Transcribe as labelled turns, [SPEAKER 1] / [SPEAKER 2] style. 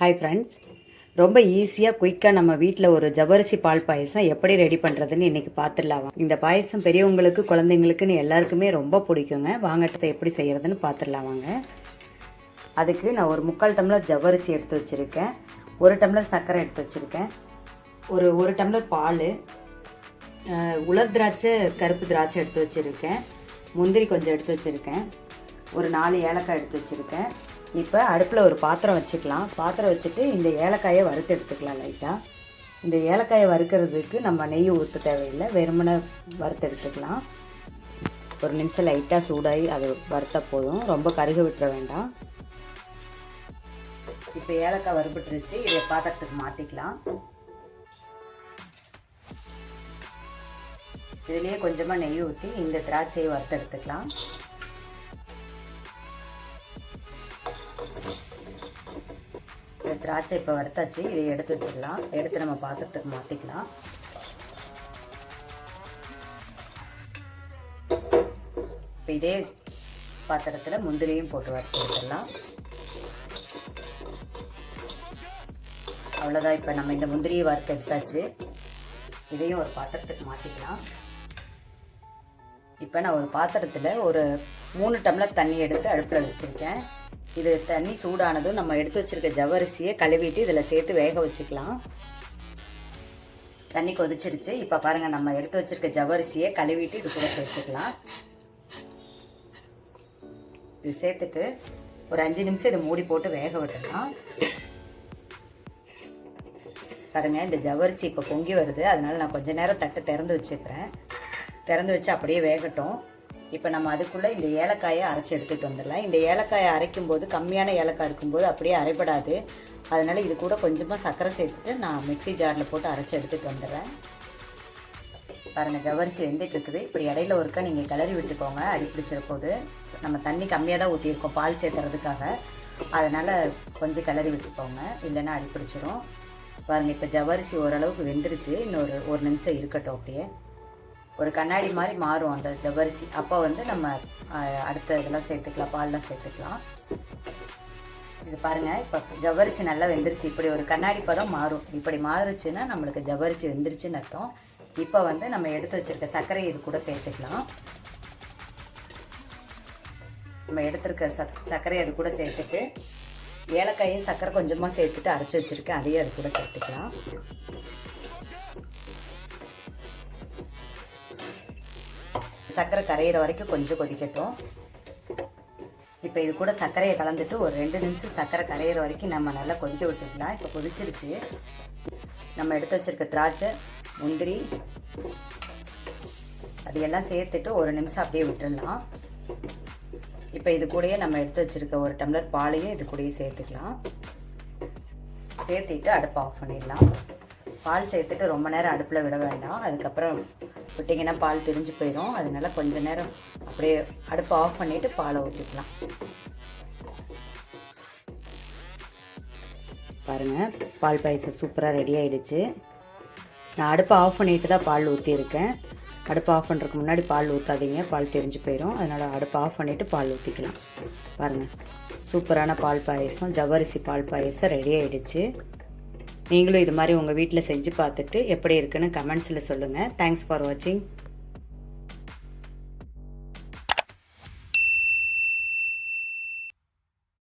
[SPEAKER 1] Hi friends ரொம்ப ஈஸியாக குயிக்காக நம்ம வீட்டில் ஒரு ஜவ்வரிசி பால் பாயசம் எப்படி ரெடி பண்ணுறதுன்னு இன்றைக்கி பார்த்துடலாம் இந்த பாயசம் பெரியவங்களுக்கு குழந்தைங்களுக்குன்னு எல்லாருக்குமே ரொம்ப பிடிக்குங்க. வாங்கட்டத்தை எப்படி செய்கிறதுன்னு பார்த்துடலாம் வாங்க. அதுக்கு நான் ஒரு முக்கால் டம்ளர் ஜவ்வரிசி எடுத்து வச்சுருக்கேன். ஒரு டம்ளர் சர்க்கரை எடுத்து வச்சுருக்கேன். ஒரு ஒரு டம்ளர் பால் உலர் திராட்சை கருப்பு திராட்சை எடுத்து வச்சுருக்கேன். முந்திரி கொஞ்சம் எடுத்து வச்சுருக்கேன். ஒரு நாலு ஏலக்காய் எடுத்து வச்சுருக்கேன். இப்போ அடுப்பில் ஒரு பாத்திரம் வச்சுக்கலாம். பாத்திரம் வச்சுட்டு இந்த ஏலக்காயை வறுத்து எடுத்துக்கலாம் லைட்டாக இந்த ஏலக்காயை வறுக்கிறதுக்கு நம்ம நெய் ஊற்ற தேவையில்லை. வெறுமனை வறுத்து எடுத்துக்கலாம். ஒரு நிமிஷம் லைட்டாக சூடாகி அது வறுத்த போதும். ரொம்ப கருக விட்டுற வேண்டாம். இப்போ ஏலக்காய் வறுபட்டுருச்சு. இதை பாத்திரத்துக்கு மாற்றிக்கலாம் இதுலேயே கொஞ்சமாக நெய் ஊற்றி இந்த திராட்சையை வறுத்து எடுத்துக்கலாம். திராட்சை இப்போ வறுத்தாச்சு. இதை எடுத்து வச்சிடலாம். எடுத்து நம்ம பாத்திரத்துக்கு மாற்றிக்கலாம் இப்போ இதே பாத்திரத்தில் முந்திரியும் போட்டு வறுத்து வச்சிடலாம் அவ்வளோதான் இப்போ நம்ம இந்த முந்திரியை வறுத்து எடுத்தாச்சு. இதையும் ஒரு பாத்திரத்துக்கு மாற்றிக்கலாம் இப்போ நான் ஒரு பாத்திரத்தில் ஒரு மூணு டம்ளர் தண்ணி எடுத்து அடுப்பில் வச்சுருக்கேன். இது தண்ணி சூடானதும் நம்ம எடுத்து வச்சுருக்க ஜவரிசியை கழுவிட்டு இதில் சேர்த்து வேக வச்சுக்கலாம். தண்ணி கொதிச்சிருச்சு. இப்போ பாருங்கள் நம்ம எடுத்து வச்சுருக்க ஜவரிசியை கழுவிட்டு இது கூட சேர்த்துக்கலாம். இது சேர்த்துட்டு ஒரு அஞ்சு நிமிஷம் இதை மூடி போட்டு வேக விட்டுக்கலாம் பாருங்கள் இந்த ஜவரிசி இப்போ பொங்கி வருது. அதனால நான் கொஞ்சம் நேரம் தட்டு திறந்து வச்சுக்கிறேன். திறந்து வச்சு அப்படியே வேகட்டும். இப்போ நம்ம அதுக்குள்ளே இந்த ஏலக்காயை அரைச்சி எடுத்துகிட்டு வந்துடலாம். இந்த ஏலக்காயை அரைக்கும் போது கம்மியான ஏலக்காய் இருக்கும்போது அப்படியே அரைப்படாது. அதனால் இது கூட கொஞ்சமாக சர்க்கரை சேர்த்துட்டு நான் மிக்ஸி ஜாரில் போட்டு அரைச்சி எடுத்துகிட்டு வந்துடுறேன். பாருங்கள் ஜவ்வரிசி வெந்துட்டு இருக்குது. இப்படி இடையில ஒருக்கா நீங்கள் கிளறி விட்டுக்கோங்க. அடி பிடிச்சிற போது நம்ம தண்ணி கம்மியாக தான் ஊற்றிருக்கோம் பால் சேர்த்துறதுக்காக அதனால் கொஞ்சம் கிளறி விட்டுக்கோங்க. இல்லைன்னா அடி பிடிச்சிரும். பாருங்கள் இப்போ ஜவ்வரிசி ஓரளவுக்கு வெந்துருச்சு. இன்னொரு ஒரு நிமிஷம் இருக்கட்டும் அப்படியே. ஒரு கண்ணாடி மாதிரி மாறும் அந்த ஜவ்வரிசி. அப்போ வந்து நம்ம அடுத்த இதெல்லாம் சேர்த்துக்கலாம் பால்லாம் சேர்த்துக்கலாம். இது பாருங்கள் இப்போ ஜவ்வரிசி நல்லா வெந்துருச்சு. இப்படி ஒரு கண்ணாடி பதம் மாறும். இப்படி மாறுச்சுன்னா நம்மளுக்கு ஜவ்வரிசி வெந்துருச்சுன்னு அர்த்தம். இப்போ வந்து நம்ம எடுத்து வச்சிருக்க சர்க்கரை இது கூட சேர்த்துக்கலாம். நம்ம எடுத்துருக்க சக் சர்க்கரை அது கூட சேர்த்துட்டு ஏலக்காயும் சர்க்கரை கொஞ்சமாக சேர்த்துட்டு அரைச்சி வச்சுருக்கேன். அதையும் அது கூட சேர்த்துக்கலாம். சர்க்கரை கரையிற வரைக்கும் கொஞ்சம் கொதிக்கட்டும். இப்போ இது கூட சர்க்கரையை கலந்துட்டு ஒரு ரெண்டு நிமிஷம் சர்க்கரை கரையிற வரைக்கும் நம்ம நல்லா கொதிக்க விட்டுக்கலாம் இப்போ கொதிச்சிருச்சு. நம்ம எடுத்து வச்சிருக்க திராட்சை முந்திரி அது எல்லாம் சேர்த்துட்டு ஒரு நிமிஷம் அப்படியே விட்டுடலாம். இப்போ இது கூடயே நம்ம எடுத்து வச்சிருக்க ஒரு டம்ளர் பாலையும் இது கூடயே சேர்த்துக்கலாம். சேர்த்திட்டு அடுப்பை ஆஃப் பண்ணிடலாம். பால் சேர்த்துட்டு ரொம்ப நேரம் அடுப்பில் விட வேண்டாம். அதுக்கப்புறம் விட்டிங்கன்னா பால் திரிஞ்சு போயிடும் அதனால கொஞ்ச நேரம் அப்படியே அடுப்பை ஆஃப் பண்ணிவிட்டு பாலை ஊற்றிக்கலாம் பாருங்கள் பால் பாயசம் சூப்பராக ரெடி ஆகிடுச்சு நான் அடுப்பை ஆஃப் பண்ணிட்டு தான் பால் ஊற்றியிருக்கேன் அடுப்பை ஆஃப் பண்ணுறதுக்கு முன்னாடி பால் ஊற்றாதீங்க பால் தெரிஞ்சு போயிடும் அதனால் அடுப்பை ஆஃப் பண்ணிவிட்டு பால் ஊற்றிக்கலாம் பாருங்கள் சூப்பரான பால் பாயசம் ஜவ்வரிசி பால் பாயசம் ரெடி ஆகிடுச்சு நீங்களும் இது மாதிரி உங்கள் வீட்டில் செஞ்சு பார்த்துட்டு எப்படி இருக்குன்னு கமெண்ட்ஸில் சொல்லுங்கள் தேங்க்ஸ் ஃபார் வாட்சிங்